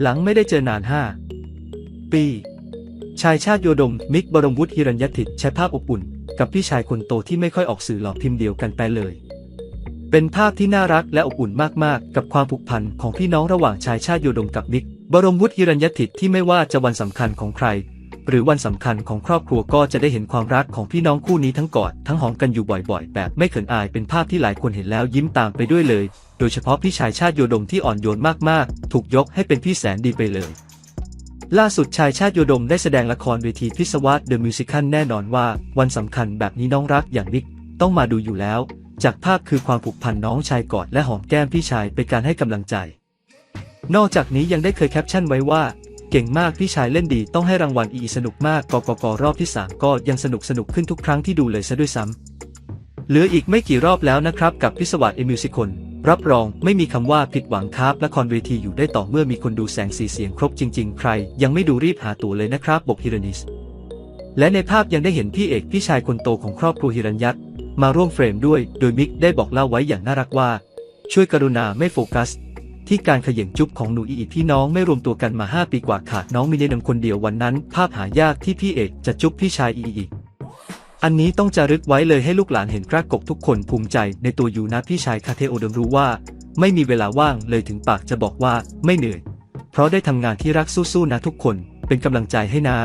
หลังไม่ได้เจอนานห้าปี ชายชาติโยดม มิกบรมวุฒิฮิรัญยติตใช้ภาพอบอุ่น กับพี่ชายคนโตที่ไม่ค่อยออกสื่อหลอกพิมพ์เดียวกันไปเลย เป็นภาพที่น่ารักและอบอุ่นมากๆ กับความผูกพันของพี่น้องระหว่างชายชาติโยดมกับมิก บรมวุฒิฮิรัญยติตที่ไม่ว่าจะวันสำคัญของใคร หรือวันสำคัญของครอบครัวก็จะได้เห็นความรักของพี่น้องคู่นี้ทั้งกอดทั้งหอมกันอยู่บ่อยๆ แบบไม่เขินอายเป็นภาพที่หลายคนเห็นแล้วยิ้มตามไปด้วยเลย โดยเฉพาะพี่ชายชาติโยดมที่อ่อนโยนมากๆ ถูกยกให้เป็นพี่แสนดีไปเลยล่าสุดชายชาติโยดมได้แสดงละครเวทีพิศวาสเดอะมิวสิคัลแน่นอนว่า วันสำคัญแบบนี้น้องรักอย่างนิกต้องมาดูอยู่แล้ว จากภาพคือความผูกพันน้องชายกอดและหอมแก้มพี่ชายเป็นการให้กำลังใจ นอกจากนี้ยังได้เคยแคปชั่นไว้ว่า เก่งมากพี่ชายเล่นดีต้องให้รางวัลอีสนุกมากกกกรอบที่ 3 ก็ยังสนุกสนุกขึ้นทุกครั้งที่ดูเลยซะด้วยซ้ำเหลืออีกไม่กี่รอบแล้วนะครับกับพิศวาสเอมิวสิคลรับรองไม่มีคำว่าผิดหวังครับละครเวทีอยู่ได้ต่อเมื่อมีคนดูแสงสีเสียงครบจริง ๆ ใคร ยังไม่ดูรีบหาตั๋วเลยนะครับบกฮิรนิส และในภาพยังได้เห็นพี่เอกพี่ชายคนโตของครอบครัวฮิรัญยัตมาร่วมเฟรมด้วย โดยมิกได้บอกเล่าไว้อย่างน่ารักว่า ช่วยกรุณาไม่โฟกัส ที่การขย่งจุ๊บของหนูอีอีที่น้องไม่รวมตัวกันมา 5 ปีกว่าขาดน้องมีเนนคนเดียววันนั้น ภาพหายากที่พี่เอกจะจุ๊บพี่ชายอีอีอันนี้ต้องจารึกไว้เลยให้ลูกหลานเห็นกล้ากบทุกคนภูมิใจในตัวอยู่นะพี่ชายคาเทโอเดมรู้ว่า ไม่มีเวลาว่างเลยถึงปากจะบอกว่าไม่เหนื่อย เพราะได้ทำงานที่รักสู้ๆนะทุกคน เป็นกำลังใจให้นะ